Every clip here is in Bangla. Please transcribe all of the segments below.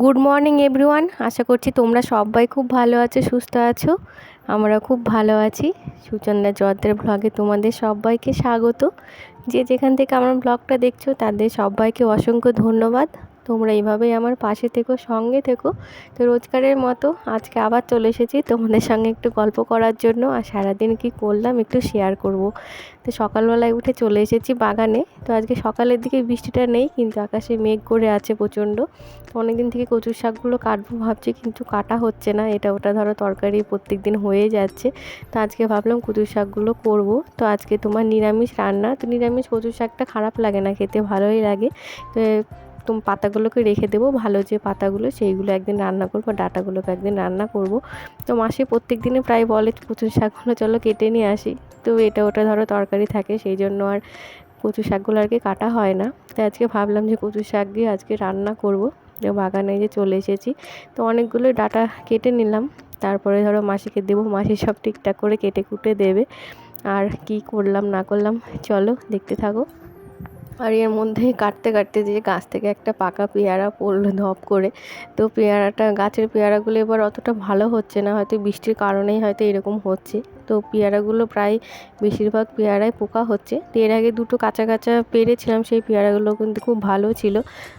গুড মর্নিং এভরিওয়ান আশা করছি তোমরা সবাই খুব ভালো আছো, সুস্থ আছো। আমরা খুব ভালো আছি। সুচন্দা জয়দের ব্লগে তোমাদের সবাইকে স্বাগত। যে যেখান থেকে আমার ব্লগটা দেখছ, তাদের সবাইকে অসংখ্য ধন্যবাদ। তোমরা এইভাবেই আমার পাশে থেকো, সঙ্গে থেকো। তো রোজগারের মতো আজকে আবার চলে এসেছি তোমাদের সঙ্গে একটু গল্প করার জন্য আর সারাদিন কি করলাম একটু শেয়ার করব। তো সকালবেলায় উঠে চলে এসেছি বাগানে। তো আজকে সকালের দিকে বৃষ্টিটা নেই কিন্তু আকাশে মেঘ করে আছে প্রচণ্ড। অনেকদিন থেকে কচুর শাকগুলো কাটবো ভাবছি কিন্তু কাটা হচ্ছে না, এটা ওটা ধরো তরকারি প্রত্যেক দিন হয়ে যাচ্ছে। তো আজকে ভাবলাম কচুর শাকগুলো করব। তো আজকে তোমার নিরামিষ রান্না, তো নিরামিষ কচুর শাকটা খারাপ লাগে না, খেতে ভালোই লাগে। তো একদম পাতাগুলোকে রেখে দেবো। ভালো যে পাতাগুলো, সেইগুলো একদিন রান্না করব ডাটাগুলোকে একদিন রান্না করব। তো মাসে প্রত্যেক দিনে প্রায় বলে কচু শাকগুলো চলো কেটে নিয়ে আসি। তো এটা ওটা ধরো তরকারি থাকে, সেই জন্য আর কচু শাকগুলো আর কি কাটা হয় না। তো আজকে ভাবলাম যে কচু শাক দিয়ে আজকে রান্না করব। যে বাগানে যে চলে এসেছি। তো অনেকগুলো ডাটা কেটে নিলাম। তারপরে ধরো মাসিকে দেবো, মাসি সব ঠিকঠাক করে কেটে কুটে দেবে। আর কি করলাম না করলাম, চলো দেখতে থাকো। আর এর মধ্যে কাটতে কাটতে যে গাছ থেকে একটা পাকা পেয়ারা পড়ল ধপ করে, তো পেয়ারাটা, গাছের পেয়ারাগুলো এবার অতটা ভালো হচ্ছে না, হয়তো বৃষ্টির কারণেই হয়তো এরকম হচ্ছে। তো পেয়ারাগুলো প্রায় বেশিরভাগ পেয়ারায় পোকা হচ্ছে। তো এর আগে দুটো কাঁচা কাঁচা পেরেছিলাম সেই পেয়ারাগুলো কিন্তু খুব ভালো ছিল।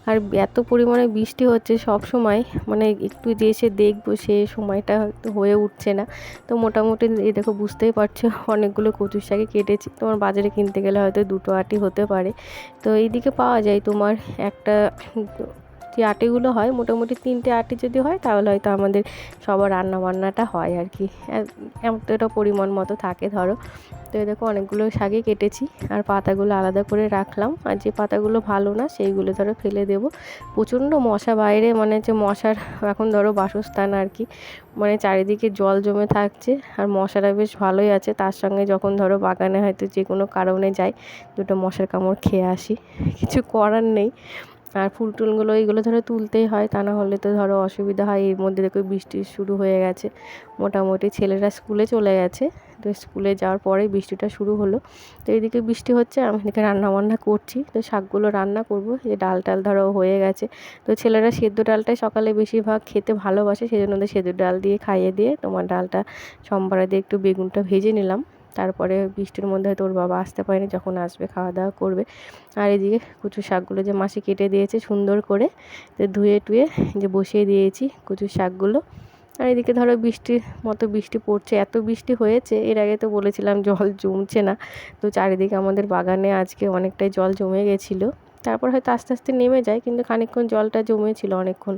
আর এত পরিমাণে বৃষ্টি হচ্ছে সব সময় মানে একটু যে এসে দেখব সে সময়টা হয়ে উঠছে না। তো মোটামুটি এ দেখো বুঝতেই পারছ, অনেকগুলো কচুর শাকে কেটেছি। তোমার বাজারে কিনতে গেলে হয়তো দুটো আটি হতে পারে। তো এইদিকে পাওয়া যায় তোমার একটা যে আটিগুলো হয়, মোটামুটি তিনটে আটি যদি হয়, তাহলে হয়তো আমাদের সবার রান্না বান্নাটা হয় আর কি। এতটা পরিমাণ মতো থাকে, ধরো। তো দেখো অনেকগুলো শাকে কেটেছি, আর পাতাগুলো আলাদা করে রাখলাম। আর যে পাতাগুলো ভালো না, সেইগুলো ধরো ফেলে দেবো। প্রচণ্ড মশা বাইরে মানে যে মশার এখন ধরো বাসস্থান আর কি মানে চারিদিকে জল জমে থাকছে, আর মশারা বেশ ভালোই আছে। তার সঙ্গে যখন ধরো বাগানে হয়তো যে কোনো কারণে যাই, দুটো মশার কামড় খেয়ে আসি। কিছু করার নেই। আর ফুল টুলগুলো এইগুলো ধরো তুলতেই হয়, তা না হলে তো ধরো অসুবিধা হয়। এর মধ্যে দেখো বৃষ্টি শুরু হয়ে গেছে। মোটামুটি ছেলেরা স্কুলে চলে গেছে। তো স্কুলে যাওয়ার পরে বৃষ্টিটা শুরু হলো। তো এইদিকে বৃষ্টি হচ্ছে আমি এদিকে রান্না বান্না করছি। তো শাকগুলো রান্না করব। যে ডাল টাল ধরো হয়ে গেছে। তো ছেলেরা সেদ্ধ ডালটাই সকালে বেশিরভাগ খেতে ভালোবাসে সেই জন্য সেদ্ধ ডাল দিয়ে খাইয়ে দিয়ে তোমার ডালটা সম্বারে দিয়ে একটু বেগুনটা ভেজে নিলাম। তারপরে বৃষ্টির মধ্যে হয়তো ওর বাবা আসতে পারেনি, যখন আসবে খাওয়া দাওয়া করবে। আর এদিকে কচু শাকগুলো যে মাসি কেটে দিয়েছে সুন্দর করে যে ধুয়ে টুয়ে যে বসিয়ে দিয়েছি কচু শাকগুলো। আর এদিকে ধরো বৃষ্টির মতো বৃষ্টি পড়ছে, এত বৃষ্টি হয়েছে, এর আগে তো বলেছিলাম জল জমছে না। তো চারিদিকে আমাদের বাগানে আজকে অনেকটাই জল জমে গেছিল। তারপর হয়তো আস্তে আস্তে নেমে যায়, কিন্তু খানিকক্ষণ জলটা জমেছিল অনেকক্ষণ।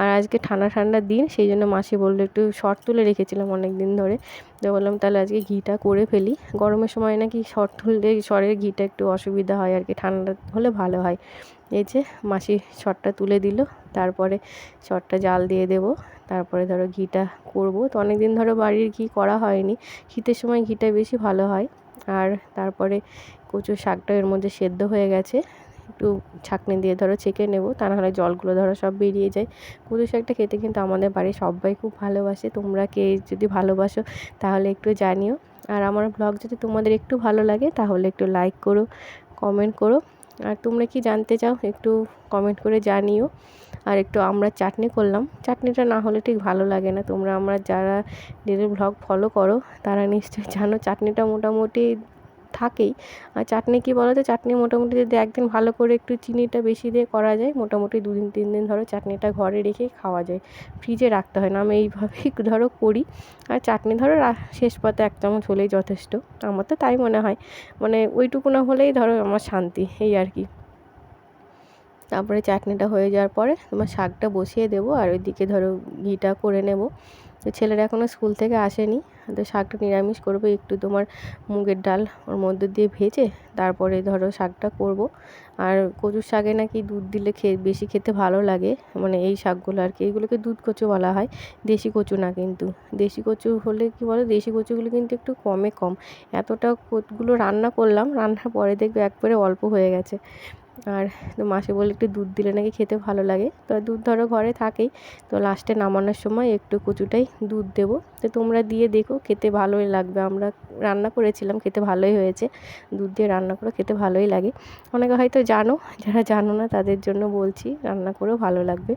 আর আজকে ঠান্ডা ঠান্ডা দিন, সেই জন্য মাসি বলল একটু শর্ট তুলে রেখেছিলাম অনেক দিন ধরে। তো বললাম, তাহলে আজকে ঘিটা করে ফেলি। গরমের সময় নাকি শর্ট তুললে শরের ঘিটা একটু অসুবিধা হয় আর কি, ঠান্ডা হলে ভালো হয়। এই যে মাসি শর্টটা তুলে দিল, তারপরে শর্টটা জাল দিয়ে দেবো, তারপরে ধরো ঘিটা করব। তো অনেক দিন ধরো বাড়ির ঘি করা হয়নি, শীতের সময় ঘিটা বেশি ভালো হয়। আর তারপরে কচু শাকটা এর মধ্যে সেদ্ধ হয়ে গেছে একটু ছাঁকনি দিয়ে ধরো ছেঁকে নেব, তা নাহলে জলগুলো ধরো সব বেরিয়ে যায়। কচু শাকটা খেতে কিন্তু আমাদের বাড়ির সবাই খুব ভালোবাসে, তোমরা কে যদি ভালোবাসো তাহলে একটু জানিও। আর আমার ব্লগ যদি তোমাদের একটু ভালো লাগে তাহলে একটু লাইক করো কমেন্ট করো। আর তোমরা কি জানতে চাও একটু কমেন্ট করে জানিও। আর একটু আমরা চাটনি করলাম, চাটনিটা না হলে ঠিক ভালো লাগে না। তোমরা আমরা যারা ডেলি ব্লগ ফলো করো, তারা নিশ্চয়ই জানো চাটনিটা মোটামুটি থাকেই। আর চাটনি কী বলো তো চাটনি মোটামুটি যদি একদিন ভালো করে একটু চিনিটা বেশি দিয়ে করা যায়, মোটামুটি দুদিন, তিন দিন ধরো চাটনিটা ঘরে রেখেই খাওয়া যায়। ফ্রিজে রাখতে হয় না, আমি এইভাবেই ধরো করি। আর চাটনি ধরো শেষ পাতে এক চামচ হলেই যথেষ্ট। আমার তো তাই মনে হয়। মানে ওইটুকু না হলেই ধরো আমার শান্তি, এই আর কি। তারপরে চাটনিটা হয়ে যাওয়ার পরে তোমার শাকটা বসিয়ে দেবো, আর ওইদিকে ধরো ঘিটা করে নেব। তো ছেলেরা এখনও স্কুল থেকে আসেনি তো শাকটা নিরামিষ করব, একটু তোমার মুগের ডাল ওর মধ্যে দিয়ে ভেজে তারপরে ধরো শাকটা করব। আর কচুর শাকে নাকি দুধ দিলে খেয়ে বেশি খেতে ভালো লাগে মানে এই শাকগুলো আর কি এইগুলোকে দুধ কচু বলা হয়, দেশি কচু না কিন্তু। দেশি কচু হলে কি বলো, দেশি কচুগুলো কিন্তু একটু কমে কম। এতটা গুলো রান্না করলাম, রান্নার পরে দেখবে একবারে অল্প হয়ে গেছে। আর তো মাসি বলে একটু দুধ দিলে নাকি খেতে ভালো লাগে। তো দুধ ধরো ঘরে থাকেই, তো লাস্টে নামানোর সময় একটু কচুটাই দুধ দেবো। তো তোমরা দিয়ে দেখো খেতে ভালোই লাগবে। আমরা রান্না করেছিলাম, খেতে ভালোই হয়েছে। দুধ দিয়ে রান্না করে, খেতে ভালোই লাগে। অনেকে হয়তো জানো, যারা জানো না তাদের জন্য বলছি, রান্না করেও ভালো লাগবে।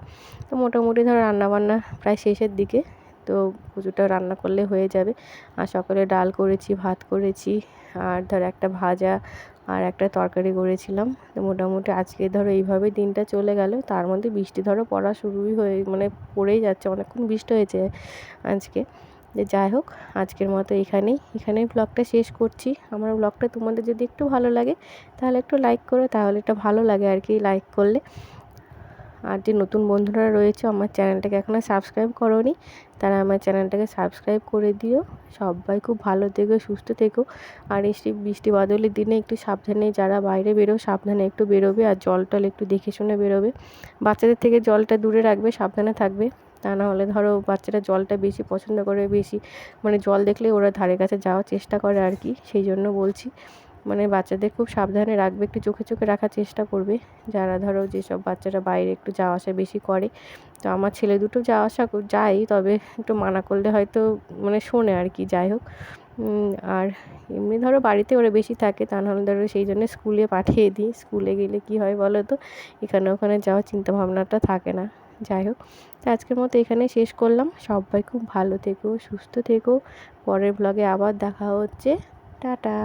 তো মোটামুটি ধরো রান্নাবান্না প্রায় শেষের দিকে, তো কচুটা রান্না করলে হয়ে যাবে। আর সকালে ডাল করেছি, ভাত করেছি, আর ধর একটা ভাজা আর একটা তরকারি করেছিলাম। তো মোটামুটি আজকে ধরো এইভাবে দিনটা চলে গেল। তার মধ্যে বৃষ্টি ধরো পড়া শুরুই হয়ে মানে পড়েই যাচ্ছে, অনেকক্ষণ বৃষ্টি হয়েছে আজকে। যে যাই হোক, আজকের মতো এখানেই। এখানেই ব্লগটা শেষ করছি। আমার ব্লগটা তোমাদের যদি একটু ভালো লাগে, তাহলে একটু লাইক করো, তাহলে একটা ভালো লাগে আর কি লাইক করলে। আর যে নতুন বন্ধুরা রয়েছে, আমার চ্যানেলটাকে এখনও সাবস্ক্রাইব করোনি, তারা আমার চ্যানেলটাকে সাবস্ক্রাইব করে দিও। সবাই খুব ভালো থেকো, সুস্থ থেকো। আর এই বৃষ্টি বাদলের দিনে একটু সাবধানে যারা বাইরে বেরো সাবধানে একটু বেরোবে আর জল টল একটু দেখে শুনে বেরোবে। বাচ্চাদের থেকে জলটা দূরে রাখবে, সাবধানে থাকবে। তা না হলে ধরো বাচ্চারা জলটা বেশি পছন্দ করে, বেশি মানে জল দেখলে ওরা ধারে কাছে যাওয়ার চেষ্টা করে আর কি, সেই জন্য বলছি। বাচ্চাদের খুব সাবধানে রাখবে, একটু চোখে চোখে রাখার চেষ্টা করবে। যারা ধরো যেসব বাচ্চারা বাইরে একটু যাওয়া আসা বেশি করে, তো আমার ছেলে দুটো যাওয়া আসা যায়, তবে একটু মানা করলে হয়তো মানে শোনে আর কি, যাই হোক। আর এমনি ধরো বাড়িতে ওরা বেশি থাকে, তা নাহলে ধরো সেই জন্য স্কুলে পাঠিয়ে দিই। স্কুলে গেলে কি হয় বলো তো? এখানে ওখানে যাওয়ার চিন্তা ভাবনাটা থাকে না। যাই হোক, তো আজকের মতো এখানে শেষ করলাম। সবাই খুব ভালো থেকো, সুস্থ থেকো। পরের ব্লগে আবার দেখা হচ্ছে। টাটা।